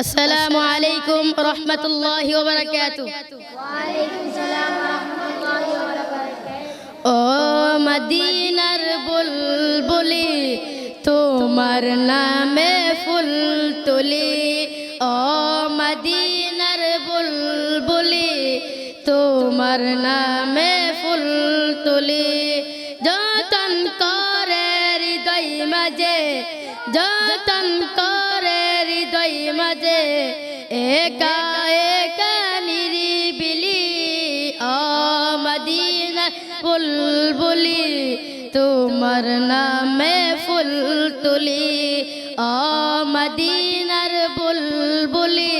আসসালামু আলাইকুম রহমতুল্লাহি ও মদিনার বুলবুলি, তোমার নামে ফুল তুলি। ও মদিনার বুলবুলি, তোমার নামে ফুল তুলি। যতন করে হৃদয় মাঝে যতন করে হৃদয় মাঝে, একা একা নিরিবিলি ও মদিনা বুলবুলি, তোমার নামে ফুল তুলি ও মদিনার বুলবুলি,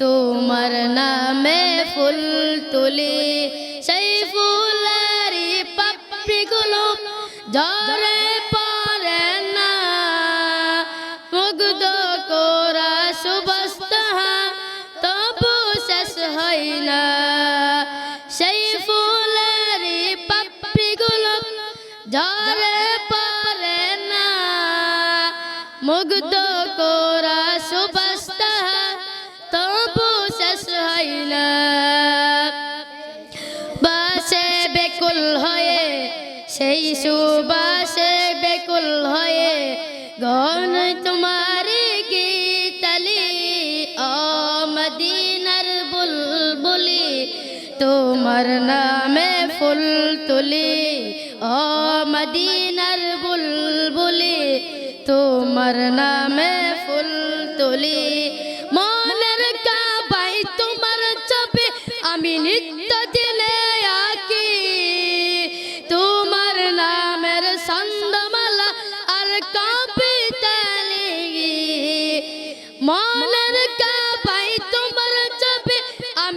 তোমার নামে ফুল তুলি। সেই ফুলেরই পাপড়িগুলো জরে কোরা সুবস্তাহা, তবু শেষ হয় না। সেই ফুলেরই পাপড়িগুলো জরে পরে না। মুগ্ধ কোরা সুবস্তাহা, তবু শেষ হয় না। বাসে বেকুল হয়ে, সেই সুবাসে বেকুল হয়ে মদিনার বুলবুলি, তোমার নামে ফুল তুলি। ও মদিনার বুলবুলি, তোমার নামে ফুল তুলি। মনের কাবাই তোমার চপে আমি নিত্য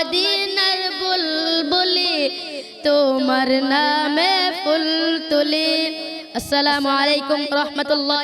মদিনার বুলবুলি তোমার নামে ফুল তুলি। আসসালামু আলাইকুম রহমতুল্লাহ